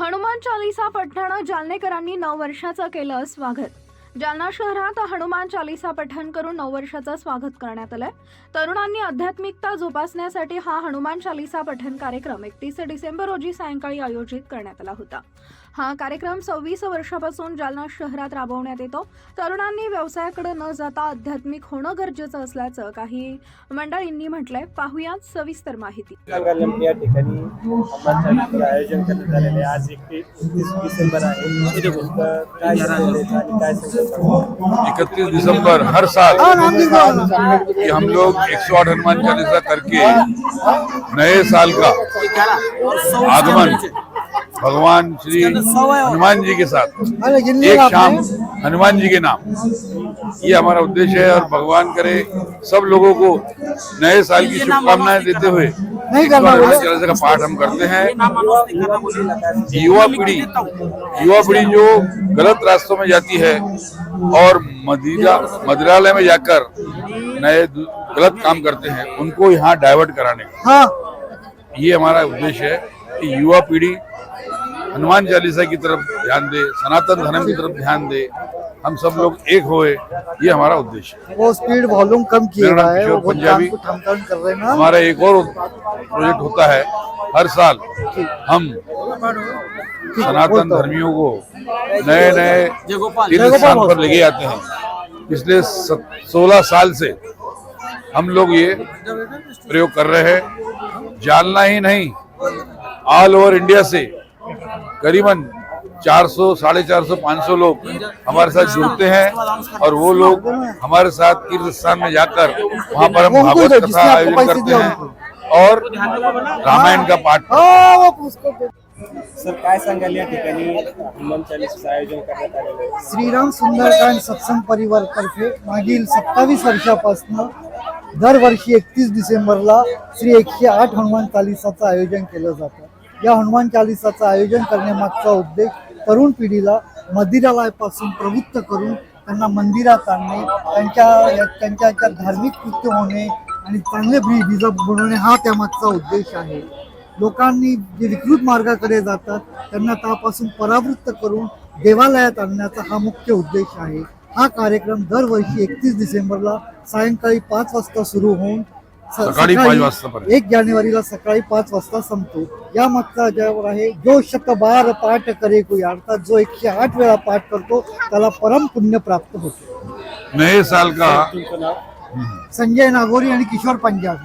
हनुमान चालिसा पठणानं जालनेकरांनी नऊ वर्षाचं केलं स्वागत. जालना शहरात हनुमान चालिसा पठण करून नऊ वर्षाचं स्वागत करण्यात आलंय. तरुणांनी आध्यात्मिकता जोपासण्यासाठी हा हनुमान चालिसा पठण कार्यक्रम एकतीस डिसेंबर रोजी सायंकाळी आयोजित करण्यात आला होता. हा कार्यक्रम सव्वीस वर्षापासून जालना शहरात राबवण्यात येतो. तरुणांनी व्यवसायाकडे न जाता आध्यात्मिक होणं गरजेचं असल्याचं काही मंडळींनी म्हटलंय. पाहुयात सविस्तर माहिती. या ठिकाणी हनुमानचालीचं आयोजन करण्यात आलेले आहे. आज एकतीस डिसेंबर आहे. काय काय? इकतीस दिसंबर हर साल कि हम लोग 108 हनुमान चालीसा करके नए साल का आगमन भगवान श्री हनुमान जी के साथ। एक शाम हनुमान जी के नाम। ये हमारा उद्देश्य है और भगवान करे सब लोगों को नए साल की शुभकामनाएँ देते हुए चालीसा का पाठ हम करते हैं। युवा पीढ़ी युवा पीढ़ी जो गलत रास्तों में जाती है और मदिरा मदिरालय में जाकर नए गलत काम करते हैं उनको यहाँ डाइवर्ट कराने का ये हमारा उद्देश्य है कि युवा पीढ़ी हनुमान चालीसा की तरफ़ ध्यान दे सनातन धर्म की तरफ़ ध्यान दे हम सब लोग एक होए ये हमारा उद्देश्य है। वो स्पीड वॉल्यूम कम मेरा है वो पंजाबी। कर रहे हैं हमारा एक और प्रोजेक्ट होता है हर साल हम सनातन धर्मियों को नए नए तीर्थ स्थान पर लेके आते हैं। पिछले सोलह साल से हम लोग ये प्रयोग कर रहे हैं। जानना ही नहीं। ऑल ओवर इंडिया से करीबन 400 साढ़े चार सौ पाँच सौ लोग हमारे साथ जुड़ते हैं और वो लोग हमारे साथ तीर्थ स्थान में जाकर वहाँ पर हम भागवत कथा जिसने आयोजन करते हैं और रामायण का पाठ हैं। सर काय सांगाल या ठिकाणी हनुमान चालीसाचं आयोजन करण्यात आलेलं आहे? श्रीराम सुंदरकांड सत्संग परिवार तर्फे मागील सत्तावीस वर्षापासून दरवर्षी एकतीस डिसेंबरला श्री एकशे आठ हनुमान चालिसाचं आयोजन केलं जातं. या हनुमान चालिसाचं आयोजन करण्यामागचा उद्देश तरुण पिढीला मंदिरालयापासून प्रवृत्त करून त्यांना मंदिरात आणणे त्यांच्या त्यांच्या धार्मिक कृत्य होणे आणि चांगले बी बीज बनवणे हा त्यामागचा उद्देश आहे. लोकांनी जे विकृत मार्गाकडे जातात त्यांना त्यापासून परावृत्त करून देवालयात आणण्याचा हा मुख्य उद्देश आहे. हा कार्यक्रम दरवर्षी एकतीस डिसेंबरला सायंकाळी पाच वाजता सुरू होऊन सकाळी पाच वाजतापर्यंत. एक जानेवारीला सकाळी पाच वाजता संपतो. या मागचा ज्यावर आहे जो शत बार पाठ करे कोई अर्थात जो एकशे आठ वेळा पाठ करतो त्याला परम पुण्य प्राप्त होते. नए साल का? संजय नागोरी आणि किशोर पंजाब.